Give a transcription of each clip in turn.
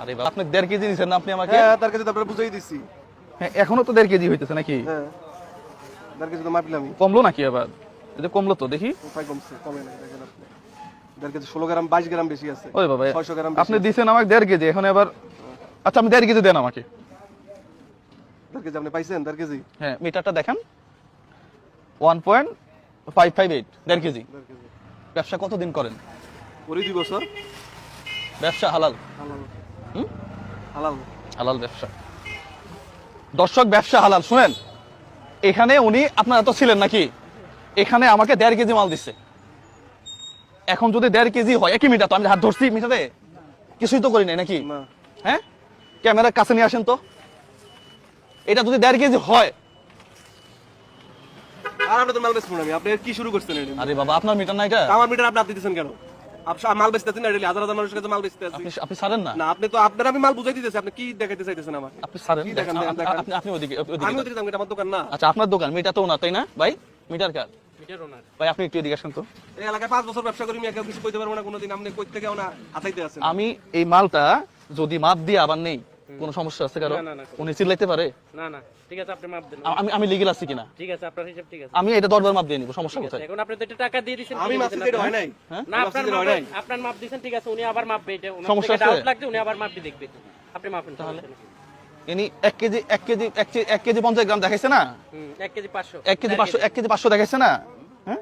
আরে বাবা আপনি দেড় কেজি দিচ্ছেন আপনি আমাকে? হ্যাঁ তার কাছে তো আপনারা বুঝাই দিচ্ছি হ্যাঁ, এখনও তো দেড় কেজি হইতেছে নাকি? হ্যাঁ। তার কাছে তো মাপলামই। কমলো নাকি আবার? যে কমলো তো দেখি। কোথায় কমছে কমে নাই দেখেন আপনি। দেড় কেজি ষোলো গ্রাম বাইশ গ্রাম বেশি আছে। ওই বাবা ছয়শো গ্রাম আপনি দিচ্ছেন আমাকে দেড় কেজি এখন এবার আচ্ছা আপনি দেড় কেজি দেন আমাকে। দেড় কেজি আপনি পাইছেন দেড় কেজি? হ্যাঁ মিটারটা দেখান। One point five five eight দেড় কেজি। কেজি। ব্যবসা কতদিন করেন? ওরই দুই বছর। ব্যবসা হালাল। হালাল? হালাল। হালাল ব্যবসা। দর্শক ব্যবসা হালাল। শুনেন এখানে উনি আপনারা তো ছিলেন নাকি? এখানে আমাকে দেড় কেজি মাল দিচ্ছে। এখন যদি দেড় কেজি হয় একই মিটার তো আমি হাত ধরছি মিটারে? কিছুই তো করি নাই নাকি? হ্যাঁ? ক্যামেরার কাছে নিয়ে আসেন তো। এটা যদি দেড় কেজি হয় আর আপনি তো মাল বেচবেন আমি আপনি কি শুরু করছেন আরে বাবা আপনার মিটার না এটা। আমার মিটার আপনি আপনি দিতেছেন কেন? মাল বেচতেছেন না হাজার হাজার মানুষের কাছে মাল আপনি আপনি ছাড়েন না? না আপনি তো আপনার আমি মাল বুঝাই দিতেছি আপনি কি দেখাইতে চাইতেছেন আমার আপনি ছাড়েন। আপনি ওইদিকে আমি ওদিকে যাব, এটা আমার দোকান না। আচ্ছা আপনার দোকান মিটার তো না তাই না? ভাই মিটার কার? ভাই আপনি একটু এদিকে আসেন তো। এই এলাকায় পাঁচ বছর ব্যবসা করি কেউ কিছু কইতে পারব না কোনোদিন। আপনি কই থেকে না আছেন? আমি এই মালটা যদি মাপ দিয়ে আবার নেই কোনো সমস্যা আছে কারও? উনি চিল্লাইতে পারে? না না ঠিক আছে আপনি মাপ দেন। আমি আমি লিগেল আছি কিনা? ঠিক আছে আপনার হিসাব ঠিক আছে। আমি এটা দরবার মাপ দিয়ে নিব সমস্যা কোথায়? এখন আপনি তো এটা টাকা দিয়ে দিয়েছেন আমি ঠিক মাছ আছে, হয় নাই। হ্যাঁ? না আপনার মাপ দিতে হয় নাই। আপনার মাপ দিয়েছেন ঠিক আছে উনি আবার মাপ এটা সমস্যা আছে? ডাউট লাগছে উনি আবার মাপ দিয়ে দেখবে। আপনি মাপেন তাহলে? ইনি এক কেজি এক কেজি এক কেজি এক কেজি পঞ্চাশ গ্রাম দেখাইছে না? হুম এক কেজি পাঁচশো। এক কেজি পাঁচশো এক কেজি পাঁচশো দেখাইছে না? হ্যাঁ?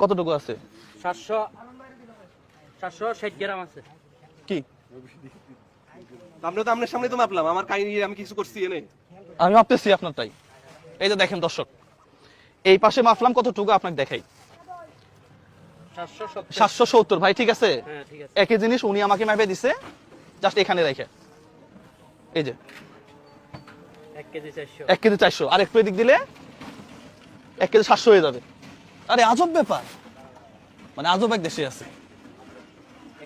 কতটুকু আছে? সাতশো সাতশো ষাট গ্রাম আছে। কি? আপনি তো আপনার সামনে তো মাপলাম আমার কাহিনী আমি কিছু করছি এনে আমি মাপতেছি আপনারটাই এই যে দেখেন দর্শক এই পাশে মাপলাম কতটুকু আপনাকে দেখাই। সাতশো সত্তর। ভাই ঠিক আছে? হ্যাঁ ঠিক আছে। একই জিনিস উনি আমাকে মাপে দিছে জাস্ট এখানে রেখে। এই যে। এক কেজি চারশো। এক কেজি চারশো আর একটু এদিক দিলে এক কেজি সাতশো হয়ে যাবে। আরে আজব ব্যাপার। মানে আজব এক দেশে আছে।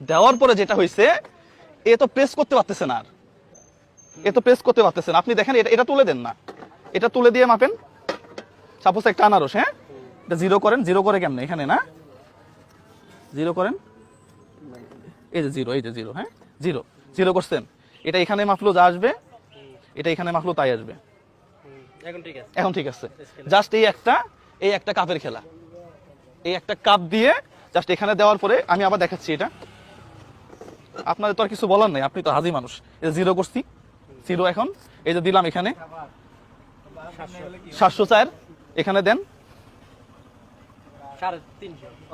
দেওয়ার পরে যেটা হয়েছে এ তো প্রেস করতে পারতেছে না আর। এ তো প্রেস করতে পারতেছে না। আপনি দেখেন এটা এটা তুলে দেন না। এটা তুলে দিয়ে মাপেন। সাপোজ একটা আনারস হ্যাঁ? এটা জিরো করেন। জিরো করে কেমনে? এখানে না? জিরো করেন। এই যে জিরো এই যে জিরো হ্যাঁ? জিরো জিরো করছেন। এটা এখানে মাপলো যা আসবে এটা এখানে মাপলো তাই আসবে। এখন ঠিক আছে। এখন ঠিক আছে। জাস্ট এই একটা এই একটা কাপের খেলা। এই একটা কাপ দিয়ে জাস্ট এখানে দেওয়ার পরে আমি আবার দেখাচ্ছি এটা। আপনাদের তো আর কিছু বলার নাই আপনি তো হাজি মানুষ। এই জিরো করছি জিরো এখন এই যে দিলাম এখানে। সাতশো চার এখানে দেন।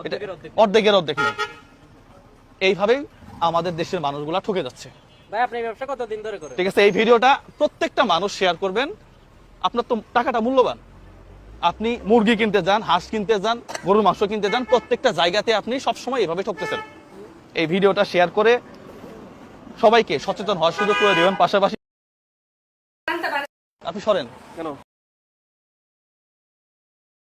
এটা অর্ধেকের অর্ধেক নেই। এইভাবেই আমাদের দেশের মানুষগুলা ঠকে যাচ্ছে। ভাই আপনি ব্যবসা কতদিন ধরে করেন? ঠিক আছে এই ভিডিওটা প্রত্যেকটা মানুষ শেয়ার করবেন। আপনার তো টাকাটা মূল্যবান। আপনি মুরগি কিনতে যান হাঁস কিনতে যান গরুর মাংস কিনতে যান প্রত্যেকটা জায়গাতে আপনি সবসময় এভাবে ঠকতেছেন। এই ভিডিওটা শেয়ার করে সবাইকে সচেতন হওয়ার সুযোগ করে দেবেন। পাশাপাশি আপনি সরেন। কেন?